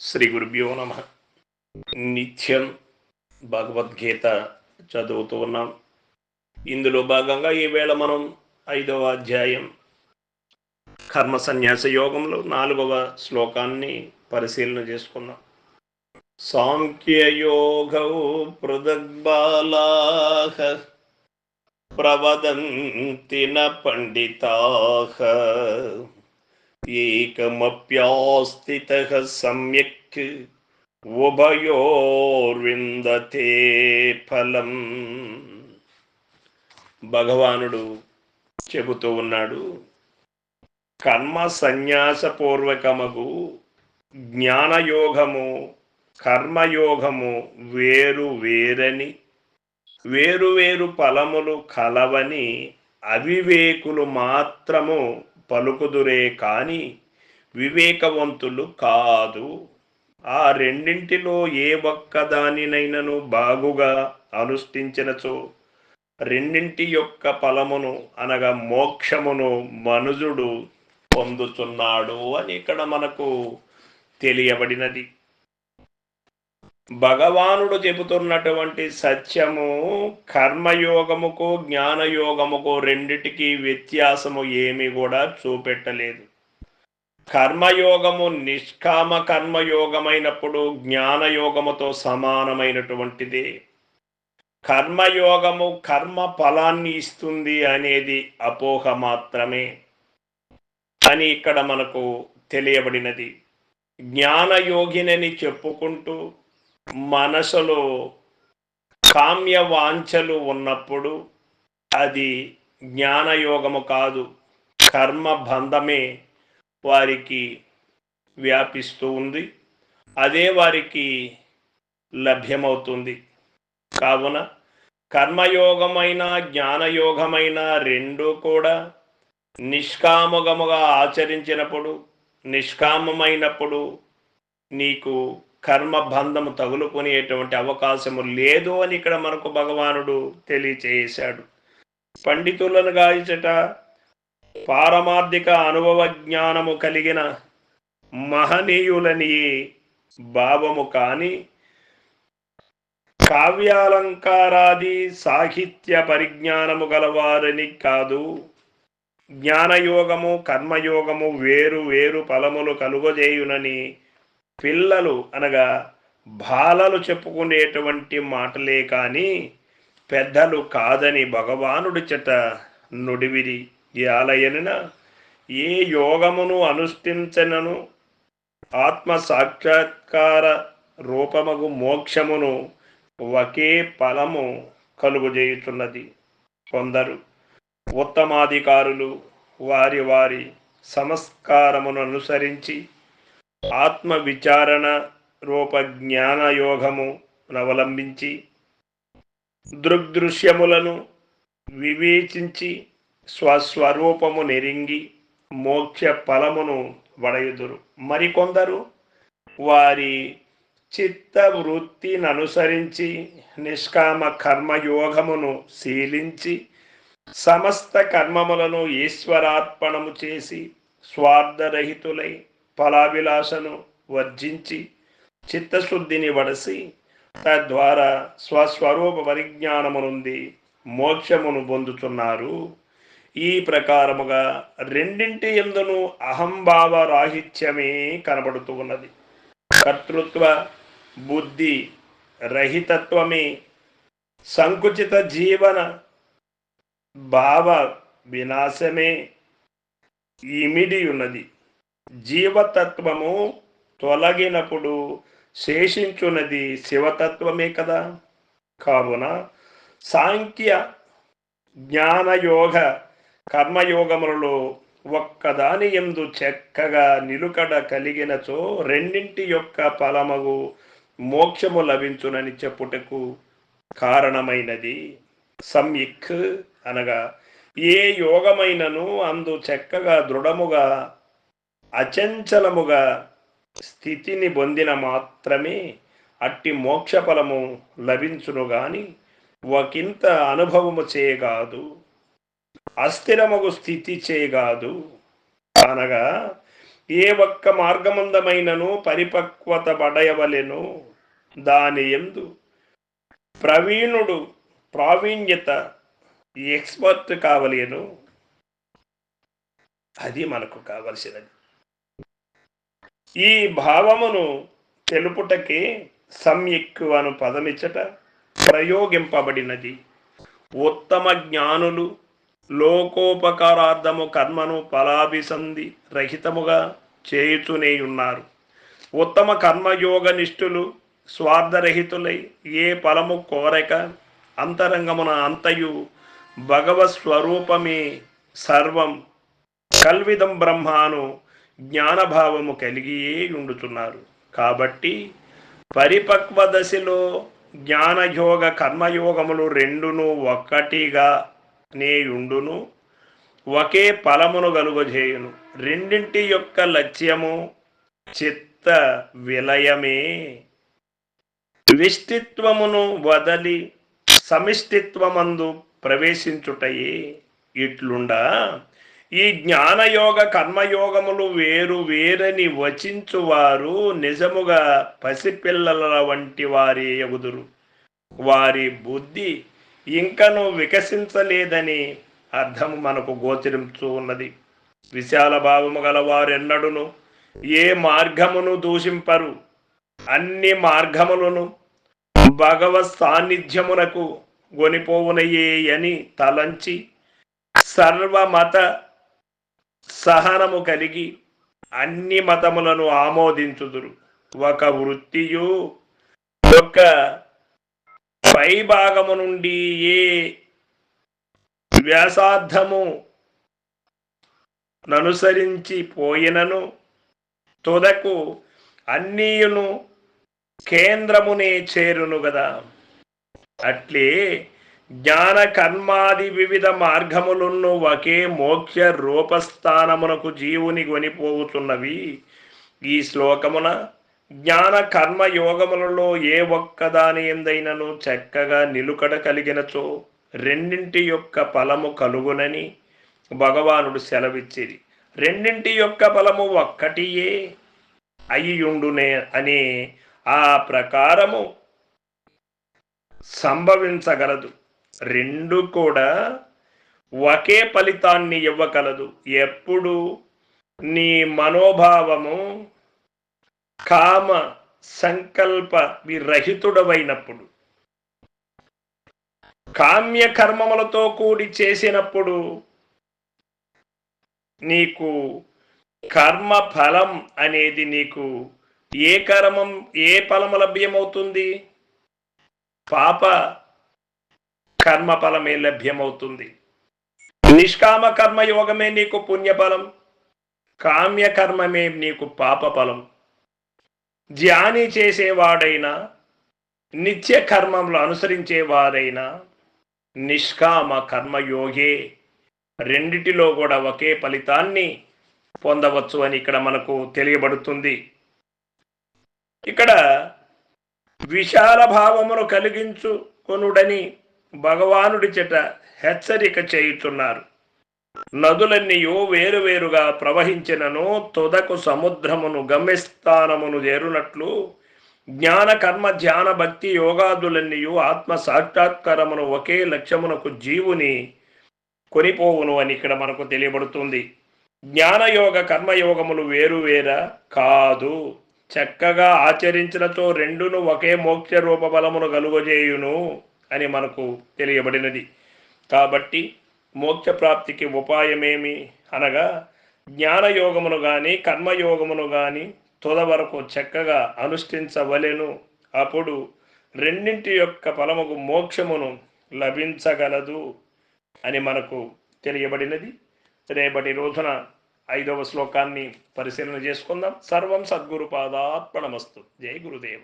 శ్రీ గురుభ్యో నమ. నిత్యం భగవద్గీత చదువుతూ ఉన్నాం. ఇందులో భాగంగా ఈవేళ మనం ఐదవ అధ్యాయం కర్మ సన్యాస యోగంలో నాలుగవ శ్లోకాన్ని పరిశీలన చేసుకుందాం. సాంఖ్యయోగ పృథగ్బాలాహ ప్రవదంతి న ఏకమప్యాస్థితః సమ్యక్. ఉభయోర్విందతే ఫలం. భగవానుడు చెబుతూ ఉన్నాడు కర్మ సన్యాసపూర్వకమగు జ్ఞానయోగము కర్మయోగము వేరు వేరని వేరు వేరు ఫలములు కలవని అవివేకులు మాత్రము పలుకుదురే కాని వివేకవంతులు కాదు. ఆ రెండింటిలో ఏ ఒక్కదానినైనను బాగుగా అనుష్ఠించినచో రెండింటి యొక్క ఫలమును అనగా మోక్షమును మనుజుడు పొందుతున్నాడు అని ఇక్కడ మనకు తెలియబడినది. భగవానుడు చెబుతున్నటువంటి సత్యము కర్మయోగముకు జ్ఞానయోగముకు రెండిటికి వ్యత్యాసము ఏమి కూడా చూపెట్టలేదు. కర్మయోగము నిష్కామ కర్మయోగమైనప్పుడు జ్ఞానయోగముతో సమానమైనటువంటిది. కర్మయోగము కర్మ ఫలాన్ని ఇస్తుంది అనేది అపోహ మాత్రమే అని ఇక్కడ మనకు తెలియబడినది. జ్ఞానయోగినని చెప్పుకుంటూ మనసులో కామ్య వాంఛలు ఉన్నప్పుడు అది జ్ఞానయోగము కాదు కర్మ బంధమే వారికి వ్యాపిస్తూ ఉంది. అదే వారికి లభ్యమవుతుంది. కావున కర్మయోగమైన జ్ఞానయోగమైన రెండు కూడా నిష్కామగముగా ఆచరించినప్పుడు నిష్కామమైనప్పుడు నీకు కర్మబంధము తగులుకునేటువంటి అవకాశము లేదు అని ఇక్కడ మనకు భగవానుడు తెలియచేశాడు. పండితులను గాయచట పారమార్థిక అనుభవ జ్ఞానము కలిగిన మహనీయులని భావము కాని కావ్యాలంకారాది సాహిత్య పరిజ్ఞానము గలవారని కాదు. జ్ఞానయోగము కర్మయోగము వేరు వేరు ఫలములు కలుగజేయునని పిల్లలు అనగా బాలలు చెప్పుకునేటువంటి మాటలే కానీ పెద్దలు కాదని భగవానుడి చెట నుడివిరి ఆలయన ఏ యోగమును అనుష్ఠించనను ఆత్మ సాక్షాత్కార రూపముగు మోక్షమును ఒకే ఫలము కలుగుజేయుచున్నది. కొందరు ఉత్తమాధికారులు వారి వారి సంస్కారమును అనుసరించి ఆత్మ విచారణ రూప జ్ఞానయోగము అవలంబించి దృగ్దృశ్యములను వివేచించి స్వస్వరూపము నెరింగి మోక్ష ఫలమును వడయుదురు. మరికొందరు వారి చిత్త వృత్తిని అనుసరించి నిష్కామ కర్మయోగమును శీలించి సమస్త కర్మములను ఈశ్వరార్పణము చేసి స్వార్థరహితులై ఫలాభిలాషను వర్జించి చిత్తశుద్ధిని వడసి తద్వారా స్వస్వరూప పరిజ్ఞానము నుండి మోక్షమును పొందుతున్నారు. ఈ ప్రకారముగా రెండింటి ఎందును అహంభావ రాహిత్యమే కనబడుతూ ఉన్నది. కర్తృత్వ బుద్ధి రహితత్వమే సంకుచిత జీవన భావ వినాశమే ఇమిడి ఉన్నది జీవతత్వము తొలగినప్పుడు శేషించున్నది శివతత్వమే కదా. కావున సాంఖ్య జ్ఞానయోగ కర్మయోగములలో ఒక్కదాని ఎందు చక్కగా నిలుకడ కలిగినచో రెండింటి యొక్క ఫలమగు మోక్షము లభించునని చెప్పుటకు కారణమైనది. సంయిక్ అనగా ఏ యోగమైనను అందు చక్కగా దృఢముగా అచంచలముగా స్థితిని పొందిన మాత్రమే అట్టి మోక్షఫలము లభించును గాని ఒకంత అనుభవము చేయగాదు అస్థిరముగు స్థితి చేయగాదు. అనగా ఏ ఒక్క మార్గమందమైనను పరిపక్వత పడయవలెను దాని ఎందు ప్రవీణుడు ప్రావీణ్యత ఎక్స్పర్ట్ కావలేను. అది మనకు కావలసినది. ఈ భావమును తెలుపుటకే సమ్యక్కు అను పదమిచ్చట ప్రయోగింపబడినది. ఉత్తమ జ్ఞానులు లోకోపకారార్థము కర్మను ఫలాభిసంధి రహితముగా చేయుచునే ఉన్నారు. ఉత్తమ కర్మయోగ నిష్ఠులు స్వార్థరహితులై ఏ ఫలము కోరక అంతరంగమున అంతయు భగవత్ స్వరూపమే సర్వం. కల్విదం బ్రహ్మాను జ్ఞానభావము కలిగి ఉండుతున్నారు కాబట్టి పరిపక్వ దశలో జ్ఞానయోగ కర్మయోగములు రెండును ఒక్కటిగా నేయుండును ఒకే ఫలమును కలుగజేయును. రెండింటి యొక్క లక్ష్యము చిత్త విలయమే. విష్టిత్వమును వదలి సమిష్టిత్వమందు ప్రవేశించుటయే ఇట్లుండా. ఈ జ్ఞానయోగ కర్మయోగములు వేరు వేరని వచించువారు నిజముగా పసిపిల్లల వంటి వారి ఎగుదురు వారి బుద్ధి ఇంకను వికసించలేదని అర్థము మనకు గోచరించు ఉన్నది. విశాల భావము గల వారెన్నడును ఏ మార్గమును దూషింపరు? అన్ని మార్గములను భగవత్ సాన్నిధ్యమునకు గొనిపోవునయే అని తలంచి సర్వమత సహనము కలిగి అన్ని మతములను ఆమోదించుదురు. ఒక వృత్తియు ఒక పై భాగము నుండి ఏ వ్యాసార్థము ననుసరించి పోయినను తుదకు అన్నీయును కేంద్రమునే చేరును గదా. అట్లే జ్ఞాన కర్మాది వివిధ మార్గములను ఒకే మోక్ష రూపస్థానమునకు జీవుని కొనిపోవుతున్నవి. ఈ శ్లోకమున జ్ఞాన కర్మ యోగములలో ఏ ఒక్కదాని ఎందైనను చక్కగా నిలుకడ కలిగినచో రెండింటి యొక్క ఫలము కలుగునని భగవానుడు సెలవిచ్చేది. రెండింటి యొక్క ఫలము ఒక్కటియే అయ్యుండునే అనే ఆ ప్రకారము సంభవించగలదు. రెండు కూడా ఒకే ఫలితాన్ని ఇవ్వగలదు. ఎప్పుడు? నీ మనోభావము కామ సంకల్ప విరహితుడవైనప్పుడు. కామ్య కర్మములతో కూడి చేసినప్పుడు నీకు కర్మ ఫలం అనేది నీకు ఏ కర్మం ఏ ఫలము లభ్యమవుతుంది? పాప కర్మ ఫలమే లభ్యమవుతుంది. నిష్కామ కర్మ యోగమే నీకు పుణ్యఫలం కామ్య కర్మమే నీకు పాపఫలం. ధ్యాని చేసేవాడైనా నిత్య కర్మములు అనుసరించేవారైనా నిష్కామ కర్మయోగే రెండిటిలో కూడా ఒకే ఫలితాన్ని పొందవచ్చు అని ఇక్కడ మనకు తెలియబడుతుంది. ఇక్కడ విశాల భావమును కలిగించుకొనుడని భగవానుడి చెట హెచ్చరిక చేయుచున్నారు. నదులన్నీయు వేరువేరుగా ప్రవహించినను తుదకు సముద్రమును గమ్యస్థానమును చేరునట్లు జ్ఞాన కర్మ ధ్యాన భక్తి యోగాదులన్నీయు ఆత్మ సాక్షాత్కారమును ఒకే లక్ష్యమునకు జీవుని కొనిపోవును అని ఇక్కడ మనకు తెలియబడుతుంది. జ్ఞానయోగ కర్మయోగములు వేరువేరా కాదు. చక్కగా ఆచరించినతో రెండును ఒకే మోక్ష రూప బలమును కలుగజేయును. అని మనకు తెలియబడినది. కాబట్టి మోక్ష ప్రాప్తికి ఉపాయమేమి అనగా జ్ఞానయోగమును కానీ కర్మయోగమును కానీ తుద వరకు చక్కగా అనుష్ఠించవలెను. అప్పుడు రెండింటి యొక్క ఫలముకు మోక్షమును లభించగలదు అని మనకు తెలియబడినది. రేపటి రోజున ఐదవ శ్లోకాన్ని పరిశీలన చేసుకుందాం. సర్వం సద్గురు పాదాత్మనమస్తు జై గురుదేవ.